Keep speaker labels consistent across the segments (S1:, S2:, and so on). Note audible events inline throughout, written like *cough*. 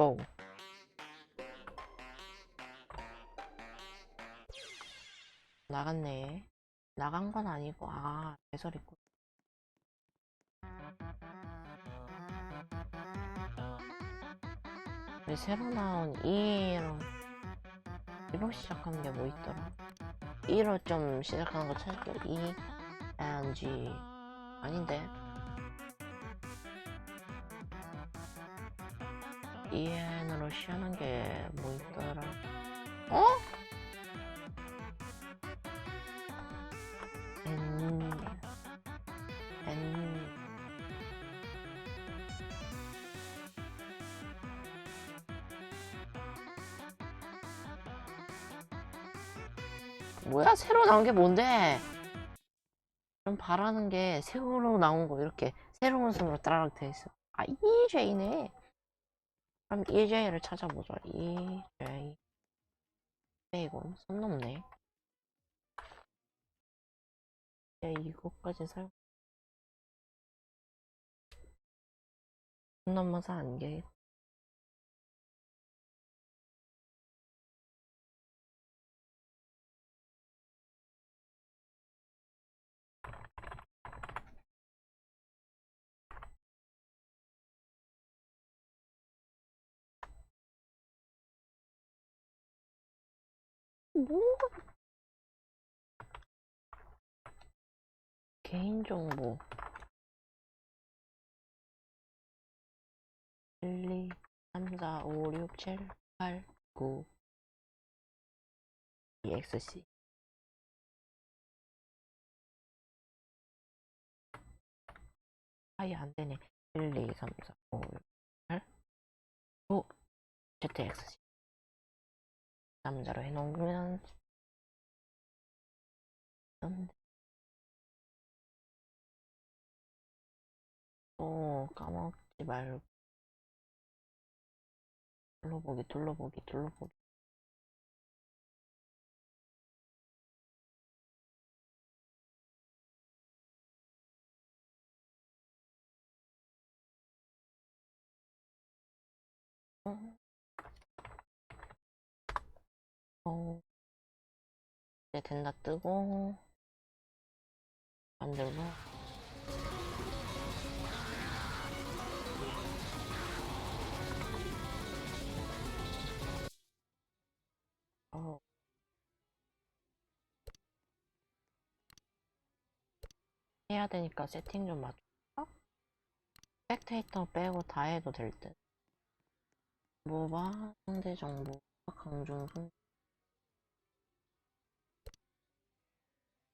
S1: 고. 나갔네. 나간 건 아니고, 아, 배설 있고. 왜 새로 나온 2로 2로 시작하는 게 뭐 있더라? 2로 좀 시작하는 거 찾을게요. E and G 아닌데 EN으로 시작하는 게 뭐 있더라? 어? N N 뭐야 새로 나온 게 뭔데? 좀 바라는 게 새로 나온 거 이렇게 새로운 순으로 따라락 돼 있어. 아 EJ네. 그럼 EJ를 찾아보자. EJ. 이건 손 넘네. 야 이거까지 사용. 손 넘어서 안 돼. 뭔가 개인정보. 1, 2, 3, 4, 5, 6, 7, 8, 9 EXC 아예 안되네. 1, 2, 3, 4, 5, 6, 8 9 ZXC 남자로 해놓으면 음. 또 까먹지 말고 둘러보기 둘러보기 둘러보기 어. 이제 된다 뜨고 만들고 어. 해야 되니까 세팅 좀 맞춰 스펙테이터 빼고 다 해도 될 듯. 뭐봐 상대 정보 강중 손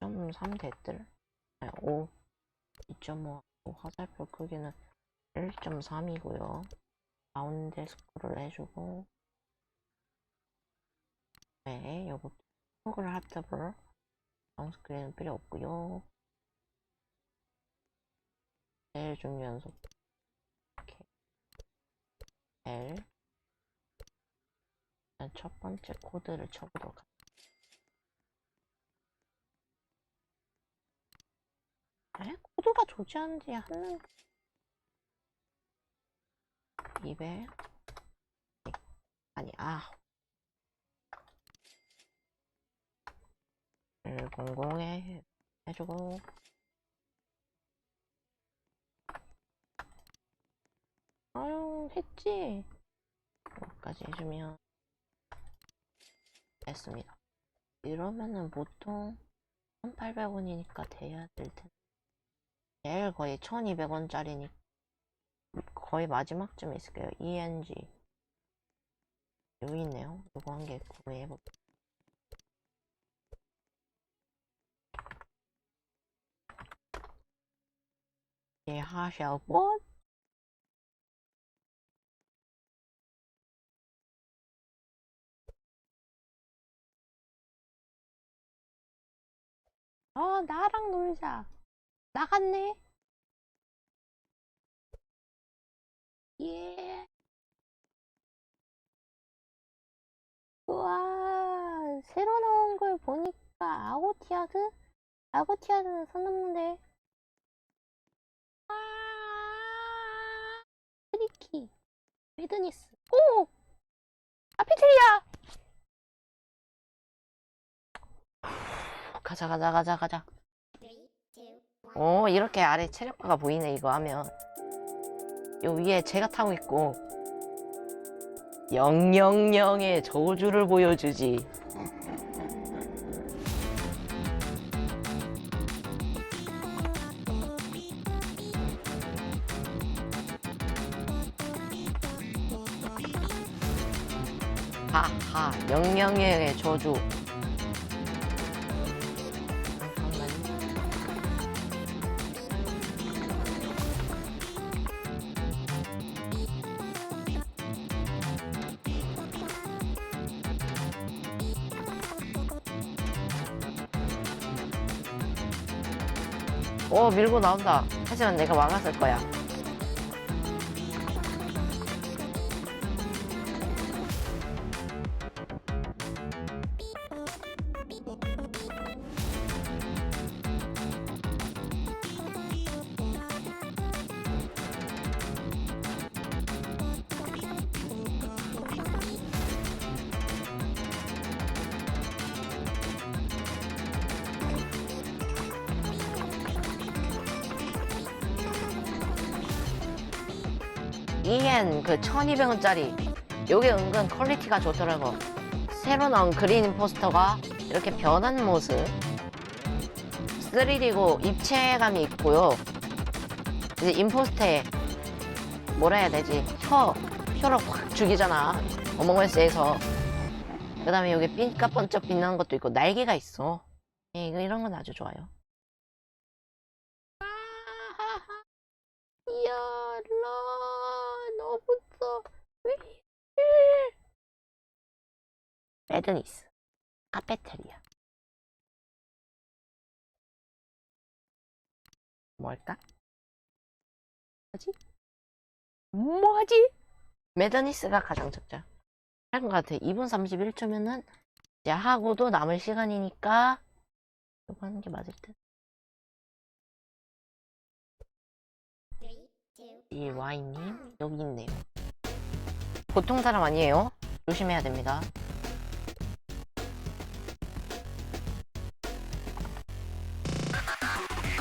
S1: 2.3 됐들. 아니 5 2.5 화살표 크기는 1.3이고요. 가운데 스크롤 해주고. 네 요거 토글 하트블. 다운스크린은 필요 없고요. 제일 중요한 속 이렇게 L 첫 번째 코드를 쳐보도록 할게요 에? 코드가 조지하는지 하는 200 아니 아 100에 해주고. 아유 했지? 여기까지 해주면 됐습니다. 이러면은 보통 1800원이니까 돼야 될 텐데 제일 거의 1200원짜리니 거의 마지막쯤에 있을 거예요 ENG 여기 있네요. 이거 한 개 구매해볼게요. 예, 하셔본 어 나랑 놀자 나갔네 예 우와 새로 나온 걸 보니까 아고티아드? 아고티아드는 선 넘는데 아 트리키 헤드니스 오! 카페테리아! 가자, 가자, 가자, 가자. 오, 이렇게 아래 체력바가 보이네, 이거 하면. 요 위에 제가 타고 있고, 000의 저주를 보여주지. 하하, 00의 저주. 오 밀고 나온다. 하지만 내가 막았을 거야 이엔 그 1200원짜리. 요게 은근 퀄리티가 좋더라고. 새로 나온 그린 임포스터가 이렇게 변한 모습. 3D고 입체감이 있고요. 이제 임포스터에 뭐라 해야 되지? 혀 혀를 확 죽이잖아. 어몽어스에서. 그 다음에 여기 삐까번쩍 빛나는 것도 있고 날개가 있어. 예, 이거 이런 건 아주 좋아요 아하하. 이야 라 너무 써 레드니스 카페테리아 뭘까? 뭐지? 뭐지? 메드니스가 가장 적자 할것 같아 2분 31초면은 이제 하고도 남을 시간이니까 이거 하는 게 맞을 듯이 와인님 여기 있네요. 보통 사람 아니에요. 조심해야 됩니다.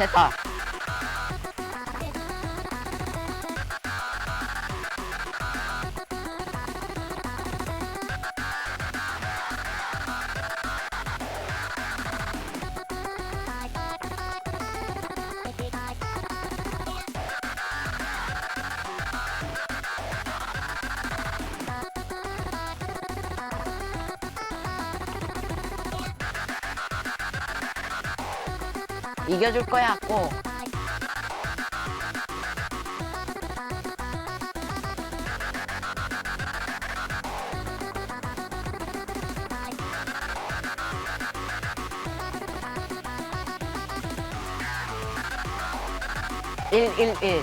S1: 됐다. 이겨줄 거야, 꼭. 일, 일, 일.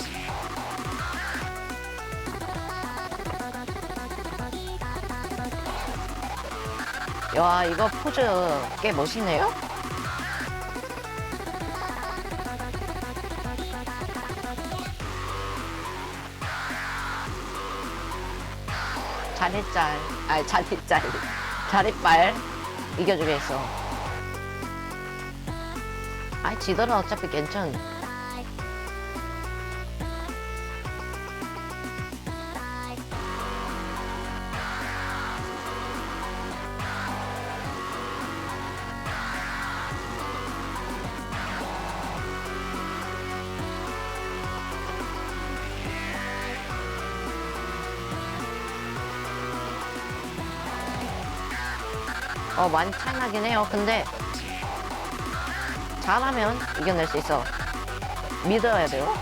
S1: 야, 이거 포즈 꽤 멋있네요? 잘했짤, 아 잘했짤, 잘했빨 이겨주겠어. 아 지더라 어차피 괜찮. 어 많이 차이 나긴 해요. 근데 잘하면 이겨낼 수 있어. 믿어야 돼요.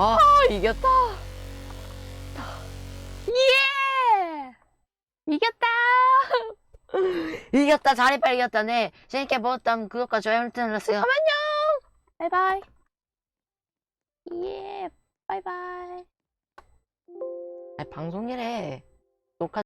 S1: 아 이겼다. 예! 이겼다! *laughs* 이겼다! 자리 빨리 이겼다! 네. 재밌게 보았다면 구독과 좋아요 눌러주세요. 안녕! 바이바이! 예, 바이바이! 아, 방송이래. 녹화